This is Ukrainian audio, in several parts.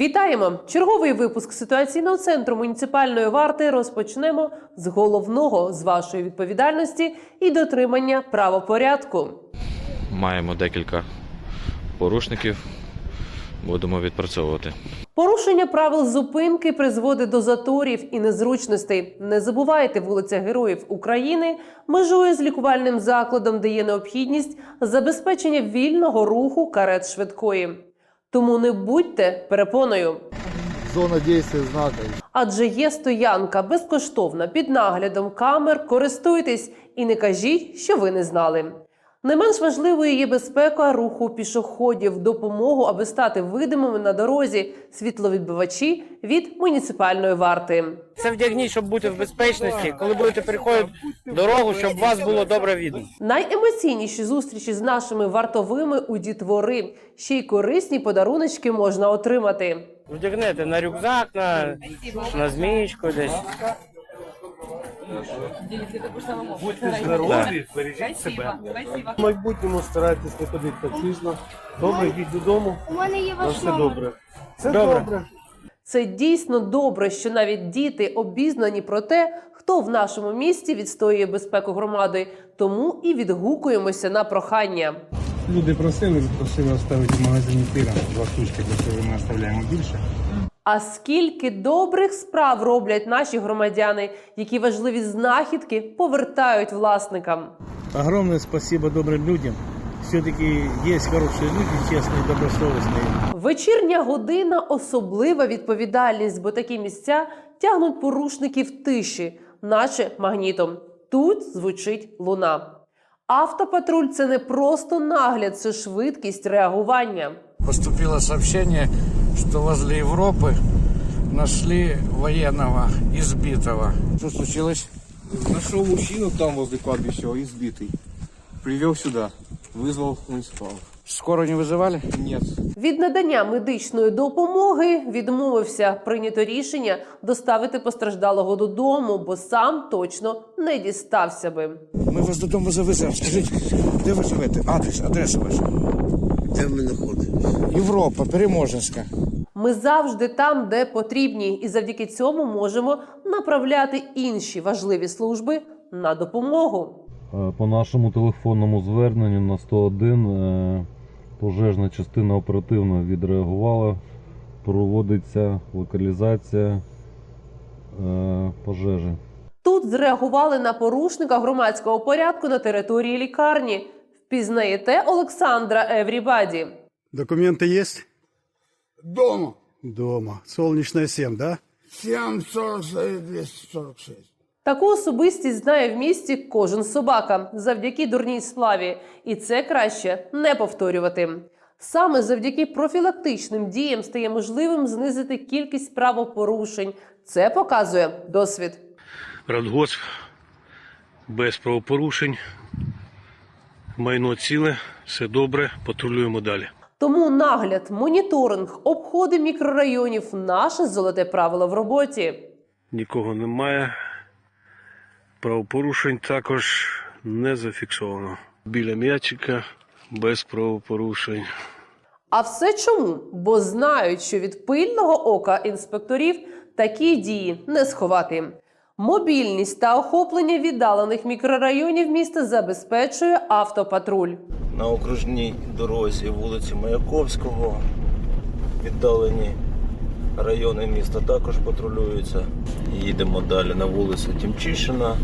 Вітаємо! Черговий випуск ситуаційного центру муніципальної варти розпочнемо з головного з вашої відповідальності і дотримання правопорядку. Маємо декілька порушників, будемо відпрацьовувати. Порушення правил зупинки призводить до заторів і незручностей. Не забувайте, вулиця Героїв України межує з лікувальним закладом, де є необхідність забезпечення вільного руху карет швидкої. Тому не будьте перепоною. Зона дії знака. Адже є стоянка безкоштовна під наглядом камер. Користуйтесь і не кажіть, що ви не знали. Не менш важливою є безпека руху пішоходів, допомогу, аби стати видимими на дорозі, світловідбивачі від муніципальної варти. Це вдягніть, щоб бути в безпечності, коли будете переходити дорогу, щоб вас було добре видно. Найемоційніші зустрічі з нашими вартовими у дітвори. Ще й корисні подаруночки можна отримати. Вдягнете на рюкзак, на, на змієчку десь. Будьте здорові, бережіть себе. В майбутньому старайтесь не ходити таксично. Добре, йдіть додому. У мене є ваш все номер. добре. Все Добре. добре. Це дійсно добре, що навіть діти обізнані про те, хто в нашому місті відстоює безпеку громади, тому і відгукуємося на прохання. Люди просили, просили оставити в магазині тира. Два штучки просили, ми оставляємо більше. А скільки добрих справ роблять наші громадяни, які важливі знахідки повертають власникам. Огромное спасибо добрым людям. Все-таки есть хорошие люди, честные, добросовестные. Вечірня година особлива відповідальність, бо такі місця тягнуть порушників тиші, наче магнітом. Тут звучить луна. Автопатруль це не просто нагляд, це швидкість реагування. Поступило сообщение, что возле Европы нашли военного избитого. Что случилось? Нашел мужчину там возле кладбища, избитый. Привел сюда. Вызвал муниципалов. Скоро не вызывали? Нет. Від надання медичної допомоги відмовився прийнято рішення доставити постраждалого додому, бо сам точно не дістався би. Ми вас додому завеземо. Скажіть, де ви живете? Адрес, адреса ваша. Де ми знаходимося? Європа, Переможенська. Ми завжди там, де потрібні, і завдяки цьому можемо направляти інші важливі служби на допомогу. Е, По нашому телефонному зверненню на 101 е, пожежна частина оперативно відреагувала. Проводиться локалізація е, пожежі. Тут зреагували на порушника громадського порядку на території лікарні. Впізнаєте Олександра Еврібаді. Документы есть? Дома. Дома. Солнечная 7, да? 749 246. Таку особистість знає в місті кожен собака завдяки дурній славі, і це краще не повторювати. Саме завдяки профілактичним діям стає можливим знизити кількість правопорушень. Це показує досвід. Радгосп без правопорушень. Майно ціле, все добре, патрулюємо далі. Тому нагляд, моніторинг, обходи мікрорайонів наше золоте правило в роботі. Нікого немає. Правопорушень також не зафіксовано. Біля м'ячика без правопорушень. А все чому? Бо знають, що від пильного ока інспекторів такі дії не сховати. Мобільність та охоплення віддалених мікрорайонів міста забезпечує автопатруль. На окружній дорозі вулиці Маяковського. Віддалені райони міста також патрулюються. Їдемо далі на вулицю Тімчишина,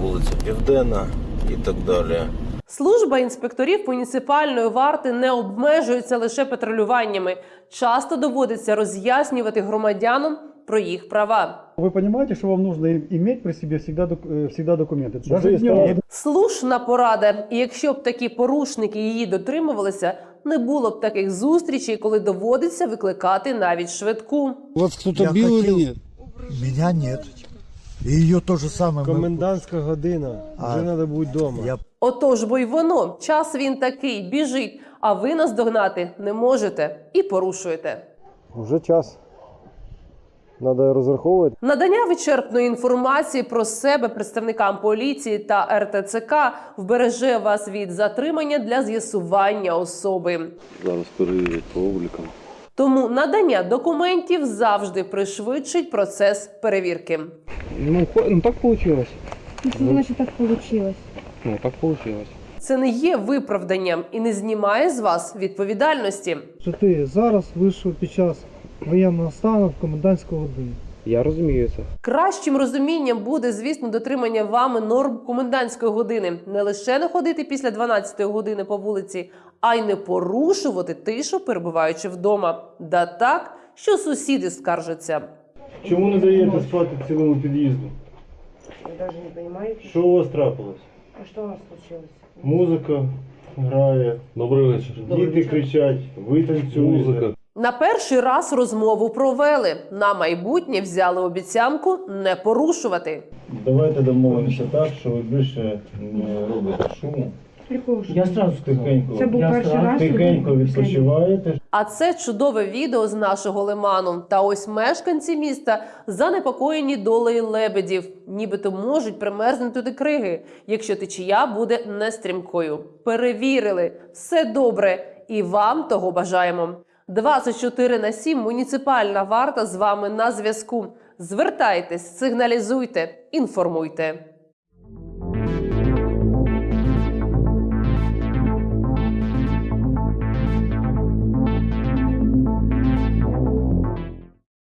вулиця Південна і так далі. Служба інспекторів муніципальної варти не обмежується лише патрулюваннями. Часто доводиться роз'яснювати громадянам про їх права. Ви розумієте, що вам потрібно иметь при себе всегда, всегда документи? Даже днем. Слушна порада. І якщо б такі порушники її дотримувалися, не було б таких зустрічей, коли доводиться викликати навіть швидку. Вас хто-то Я бил хотел- или нет? Меня нет. И ее то самое. мы- Комендантська година. Вже треба бути вдома. Я Отож, бо й воно, час він такий, біжить, а ви наздогнати не можете і порушуєте. Вже час. Надо розраховувати. Надання вичерпної інформації про себе представникам поліції та РТЦК вбереже вас від затримання для з'ясування особи. Зараз перевірять по облікам. Тому надання документів завжди пришвидшить процес перевірки. Ну, ну так вийшло. Це значить так вийшло. Ну, так вийшло. Це не є виправданням і не знімає з вас відповідальності. Що ти зараз вийшов під час воєнного стану в комендантську годину. Я розумію це. Кращим розумінням буде, звісно, дотримання вами норм комендантської години. Не лише не ходити після 12-ї години по вулиці, а й не порушувати тишу, перебуваючи вдома. Да так, що сусіди скаржаться. Чому не даєте спати цілому під'їзду? Я навіть не розумію, Що у вас трапилось? а що у нас случилось? Музика грає. Добрий вечір. Діти кричать, ви танцюєте. Музика. На перший раз розмову провели. На майбутнє взяли обіцянку не порушувати. Давайте домовимося так, що ви більше не робите шуму. Я сразу Тихенько, Це був перший раз. тихенько відпочиваєте. А це чудове відео з нашого лиману. Та ось мешканці міста занепокоєні долею лебедів, нібито можуть примерзнути до криги, якщо течія буде нестрімкою. Перевірили, все добре, і вам того бажаємо. 24 на 7 муніципальна варта з вами на зв'язку. Звертайтесь, сигналізуйте, інформуйте.